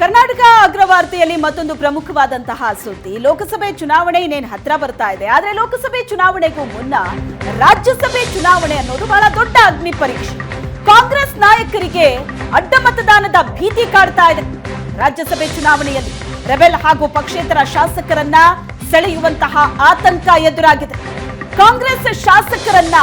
ಕರ್ನಾಟಕ ಅಗ್ರವಾರ್ತೆಯಲ್ಲಿ ಮತ್ತೊಂದು ಪ್ರಮುಖವಾದಂತಹ ಸುದ್ದಿ. ಲೋಕಸಭೆ ಚುನಾವಣೆ ಇನ್ನೇನು ಹತ್ರ ಬರ್ತಾ ಇದೆ. ಆದರೆ ಲೋಕಸಭೆ ಚುನಾವಣೆಗೂ ಮುನ್ನ ರಾಜ್ಯಸಭೆ ಚುನಾವಣೆ ಅನ್ನೋದು ಬಹಳ ದೊಡ್ಡ ಅಗ್ನಿ ಪರೀಕ್ಷೆ. ಕಾಂಗ್ರೆಸ್ ನಾಯಕರಿಗೆ ಅಡ್ಡ ಮತದಾನದ ಭೀತಿ ಕಾಡ್ತಾ ಇದೆ. ರಾಜ್ಯಸಭೆ ಚುನಾವಣೆಯಲ್ಲಿ ರೆಬೆಲ್ ಹಾಗೂ ಪಕ್ಷೇತರ ಶಾಸಕರನ್ನ ಸೆಳೆಯುವಂತಹ ಆತಂಕ ಎದುರಾಗಿದೆ. ಕಾಂಗ್ರೆಸ್ ಶಾಸಕರನ್ನ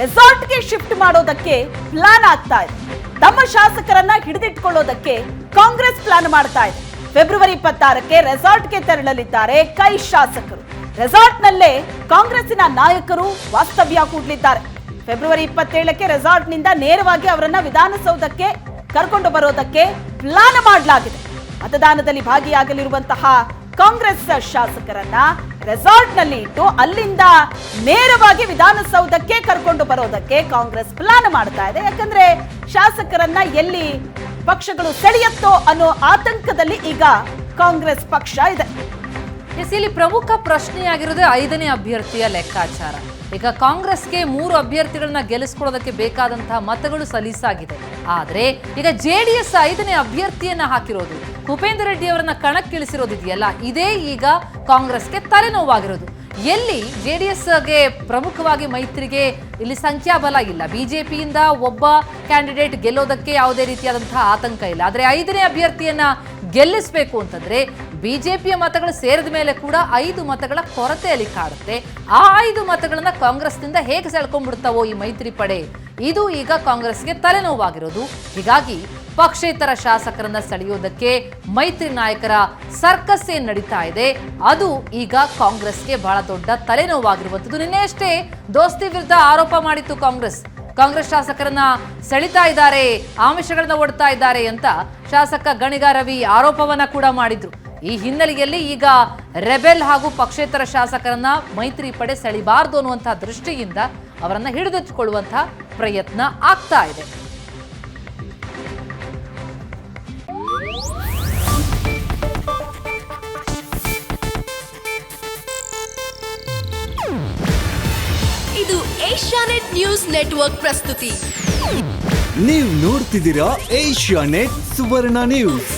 ರೆಸಾರ್ಟ್ಗೆ ಶಿಫ್ಟ್ ಮಾಡೋದಕ್ಕೆ ಪ್ಲಾನ್ ಆಗ್ತಾ ಇದೆ. ತಮ್ಮ ಶಾಸಕರನ್ನ ಹಿಡಿದಿಟ್ಕೊಳ್ಳೋದಕ್ಕೆ ಕಾಂಗ್ರೆಸ್ ಪ್ಲಾನ್ ಮಾಡ್ತಾ ಇದೆ. ಫೆಬ್ರವರಿ ಇಪ್ಪತ್ತಾರಕ್ಕೆ ರೆಸಾರ್ಟ್ಗೆ ತೆರಳಲಿದ್ದಾರೆ ಕೈ ಶಾಸಕರು. ರೆಸಾರ್ಟ್ನಲ್ಲೇ ಕಾಂಗ್ರೆಸ್ಸಿನ ನಾಯಕರು ವಾಸ್ತವ್ಯ ಕೂಡಲಿದ್ದಾರೆ. ಫೆಬ್ರವರಿ ಇಪ್ಪತ್ತೇಳಕ್ಕೆ ರೆಸಾರ್ಟ್ನಿಂದ ನೇರವಾಗಿ ಅವರನ್ನ ವಿಧಾನಸೌಧಕ್ಕೆ ಕರ್ಕೊಂಡು ಬರೋದಕ್ಕೆ ಪ್ಲಾನ್ ಮಾಡಲಾಗಿದೆ. ಮತದಾನದಲ್ಲಿ ಭಾಗಿಯಾಗಲಿರುವಂತಹ ಕಾಂಗ್ರೆಸ್ ಶಾಸಕರನ್ನ ರೆಸಾರ್ಟ್ನಲ್ಲಿ ಇಟ್ಟು ಅಲ್ಲಿಂದ ನೇರವಾಗಿ ವಿಧಾನಸೌಧಕ್ಕೆ ಕರ್ಕೊಂಡು ಬರೋದಕ್ಕೆ ಕಾಂಗ್ರೆಸ್ ಪ್ಲಾನ್ ಮಾಡ್ತಾ ಇದೆ. ಯಾಕಂದ್ರೆ ಶಾಸಕರನ್ನ ಎಲ್ಲಿ ಪಕ್ಷಗಳು ಸೆಳೆಯುತ್ತೋ ಅನ್ನೋ ಆತಂಕದಲ್ಲಿ ಈಗ ಕಾಂಗ್ರೆಸ್ ಪಕ್ಷ ಇದೆ. ಇಲ್ಲಿ ಪ್ರಮುಖ ಪ್ರಶ್ನೆಯಾಗಿರೋದೇ ಐದನೇ ಅಭ್ಯರ್ಥಿಯ ಲೆಕ್ಕಾಚಾರ. ಈಗ ಕಾಂಗ್ರೆಸ್ಗೆ ಮೂರು ಅಭ್ಯರ್ಥಿಗಳನ್ನ ಗೆಲ್ಲಿಸ್ಕೊಳ್ಳೋದಕ್ಕೆ ಬೇಕಾದಂತಹ ಮತಗಳು ಸಲೀಸಾಗಿದೆ. ಆದರೆ ಈಗ ಜೆ ಡಿ ಎಸ್ ಐದನೇ ಅಭ್ಯರ್ಥಿಯನ್ನ ಹಾಕಿರೋದು. ಭೂಪೇಂದ್ರ ರೆಡ್ಡಿ ಅವರನ್ನ ಕಣಕ್ಕಿಳಿಸಿರೋದಿದೆಯಲ್ಲ ಇದೇ ಈಗ ಕಾಂಗ್ರೆಸ್ಗೆ ತಲೆನೋವಾಗಿರೋದು. ಎಲ್ಲಿ ಜೆ ಡಿ ಎಸ್ಗೆ ಪ್ರಮುಖವಾಗಿ ಮೈತ್ರಿಗೆ ಇಲ್ಲಿ ಸಂಖ್ಯಾಬಲ ಇಲ್ಲ. ಬಿಜೆಪಿಯಿಂದ ಒಬ್ಬ ಕ್ಯಾಂಡಿಡೇಟ್ ಗೆಲ್ಲೋದಕ್ಕೆ ಯಾವುದೇ ರೀತಿಯಾದಂತಹ ಆತಂಕ ಇಲ್ಲ. ಆದರೆ ಐದನೇ ಅಭ್ಯರ್ಥಿಯನ್ನ ಗೆಲ್ಲಿಸಬೇಕು ಅಂತಂದ್ರೆ ಬಿಜೆಪಿಯ ಮತಗಳು ಸೇರಿದ ಮೇಲೆ ಕೂಡ ಐದು ಮತಗಳ ಕೊರತೆ ಅಲ್ಲಿ ಕಾಡುತ್ತೆ. ಆ ಐದು ಮತಗಳನ್ನ ಕಾಂಗ್ರೆಸ್ನಿಂದ ಹೇಗೆ ಸೆಳ್ಕೊಂಡ್ಬಿಡ್ತಾವೋ ಈ ಮೈತ್ರಿ ಪಡೆ? ಇದು ಈಗ ಕಾಂಗ್ರೆಸ್ಗೆ ತಲೆನೋವಾಗಿರೋದು. ಹೀಗಾಗಿ ಪಕ್ಷೇತರ ಶಾಸಕರನ್ನ ಸೆಳೆಯೋದಕ್ಕೆ ಮೈತ್ರಿ ನಾಯಕರ ಸರ್ಕಸ್ ಏನ್ ನಡೀತಾ ಇದೆ. ಅದು ಈಗ ಕಾಂಗ್ರೆಸ್ಗೆ ಬಹಳ ದೊಡ್ಡ ತಲೆನೋವಾಗಿರುವಂಥದ್ದು. ನಿನ್ನೆ ಅಷ್ಟೇ ದೋಸ್ತಿ ವಿರುದ್ಧ ಆರೋಪ ಮಾಡಿತ್ತು ಕಾಂಗ್ರೆಸ್. ಕಾಂಗ್ರೆಸ್ ಶಾಸಕರನ್ನ ಸೆಳಿತಾ ಇದ್ದಾರೆ, ಆಮಿಷಗಳನ್ನ ಒಡ್ತಾ ಇದ್ದಾರೆ ಅಂತ ಶಾಸಕ ಗಣಿಗ ರವಿ ಆರೋಪವನ್ನ ಕೂಡ ಮಾಡಿದ್ರು. ಈ ಹಿನ್ನೆಲೆಯಲ್ಲಿ ಈಗ ರೆಬೆಲ್ ಹಾಗೂ ಪಕ್ಷೇತರ ಶಾಸಕರನ್ನ ಮೈತ್ರಿ ಪಡೆ ಸೆಳಿಬಾರದು ಅನ್ನುವಂತಹ ದೃಷ್ಟಿಯಿಂದ ಅವರನ್ನ ಹಿಡಿದಿಟ್ಟುಕೊಳ್ಳುವಂತಹ ಪ್ರಯತ್ನ ಆಗ್ತಾ ಇದೆ. ಇದು ಏಷ್ಯಾನೆಟ್ ನ್ಯೂಸ್ ನೆಟ್ವರ್ಕ್ ಪ್ರಸ್ತುತಿ. ನೀವು ನೋಡ್ತಿದ್ದೀರಾ ಏಷ್ಯಾ ನೆಟ್ ಸುವರ್ಣ ನ್ಯೂಸ್.